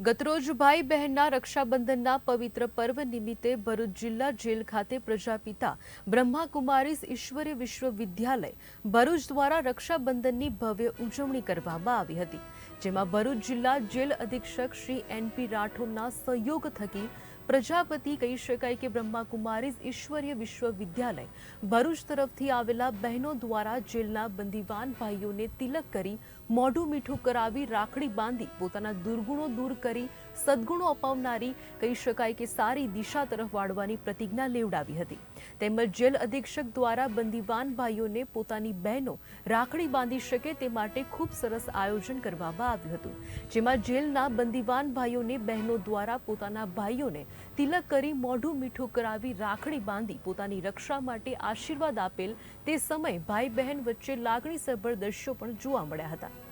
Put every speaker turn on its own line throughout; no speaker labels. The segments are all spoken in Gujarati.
ગતરોજ ભાઈ બહેનના રક્ષાબંધનના પવિત્ર પર્વ નિમિત્તે ભરૂચ જિલ્લા જેલ ખાતે પ્રજાપિતા બ્રહ્માકુમારીઝ ઈશ્વરી વિશ્વવિદ્યાલય ભરૂચ દ્વારા રક્ષાબંધનની ભવ્ય ઉજવણી કરવામાં આવી હતી, જેમાં ભરૂચ જિલ્લા જેલ અધિક્ષક શ્રી એનપી રાઠોડના સહયોગ થકી પ્રજાપતિ કહી શકાય કે બ્રહ્માકુમારીઝ ઈશ્વરીય વિશ્વવિદ્યાલય ભરૂચ તરફથી આવેલા બહેનો દ્વારા જેલના બંદીવાન ભાઈઓને તિલક કરી મોઢું મીઠું કરાવી રાખડી બાંધી પોતાના દુર્ગુણો દૂર કરી સદગુણો અપાવનારી, કહી શકાય કે સારી દિશા તરફ વાળવાની પ્રતિજ્ઞા લેવડાવી હતી. તેમજ જેલ અધિક્ષક દ્વારા બંદીવાન ભાઈઓને પોતાની બહેનો રાખડી બાંધી શકે તે માટે ખૂબ સરસ આયોજન કરવામાં આવ્યું હતું. જેમાં જેલના બંદીવાન ભાઈઓને બહેનો દ્વારા પોતાના ભાઈઓને તિલક કરી મોઢું મીઠું કરાવી રાખડી બાંધી પોતાની રક્ષા માટે આશીર્વાદ આપેલ તે સમય ભાઈ બહેન વચ્ચે લાગણીસભર દ્રશ્યો પણ જોવા મળ્યા હતા.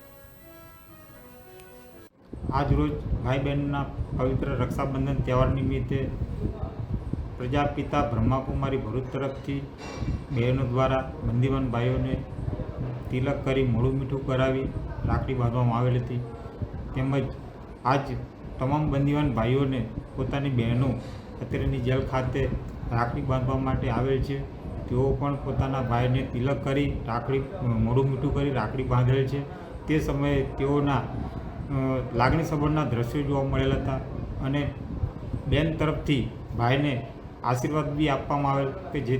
આજ રોજ ભાઈ બહેનના પવિત્ર રક્ષાબંધન તહેવાર નિમિત્તે પ્રજાપિતા બ્રહ્માકુમારી ભરૂચ તરફથી બહેનો દ્વારા બંદીવાન ભાઈઓને તિલક કરી મોડું મીઠું કરાવી રાખડી બાંધવામાં આવેલ હતી. તેમજ આજ તમામ બંદીવાન ભાઈઓને પોતાની બહેનો અત્યારેની જેલ ખાતે રાખડી બાંધવા માટે આવેલ છે. તેઓ પણ પોતાના ભાઈને તિલક કરી રાખડી મોડું મીઠું કરી રાખડી બાંધેલ છે. તે સમયે તેઓના લાગણી સંબંધના દ્રશ્યો જોવા મળેલ હતા અને બેન તરફથી ભાઈને આશીર્વાદ બી આપવામાં આવેલ કે જે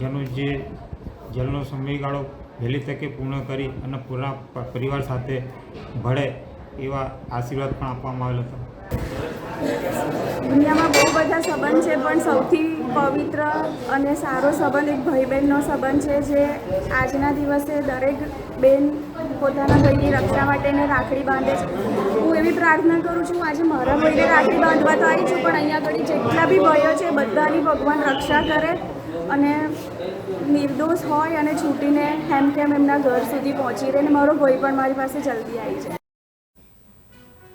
જેનું જે જેલનો સમયગાળો વહેલી તકે પૂર્ણ કરી અને પૂરા પરિવાર સાથે ભળે એવા આશીર્વાદ પણ આપવામાં આવેલ હતા.
દુનિયામાં બહુ બધા સંબંધ છે, પણ સૌથી પવિત્ર અને સારો સંબંધ એક ભાઈ બહેનનો સંબંધ છે, જે આજના દિવસે દરેક બેન પોતાના ભાઈની રક્ષા માટેને રાખડી બાંધે છે. હું એવી પ્રાર્થના કરું છું, આજે મારા ભાઈને રાખડી બાંધવા તો આવી છું, પણ અહીંયા આગળ જેટલા બી ભાઈઓ છે, બધાની ભગવાન રક્ષા કરે અને નિર્દોષ હોય અને છૂટીને હેમ કેમ એમના ઘર સુધી પહોંચી રહે અને મારો ભાઈ પણ મારી પાસે જલ્દી આવી જાય.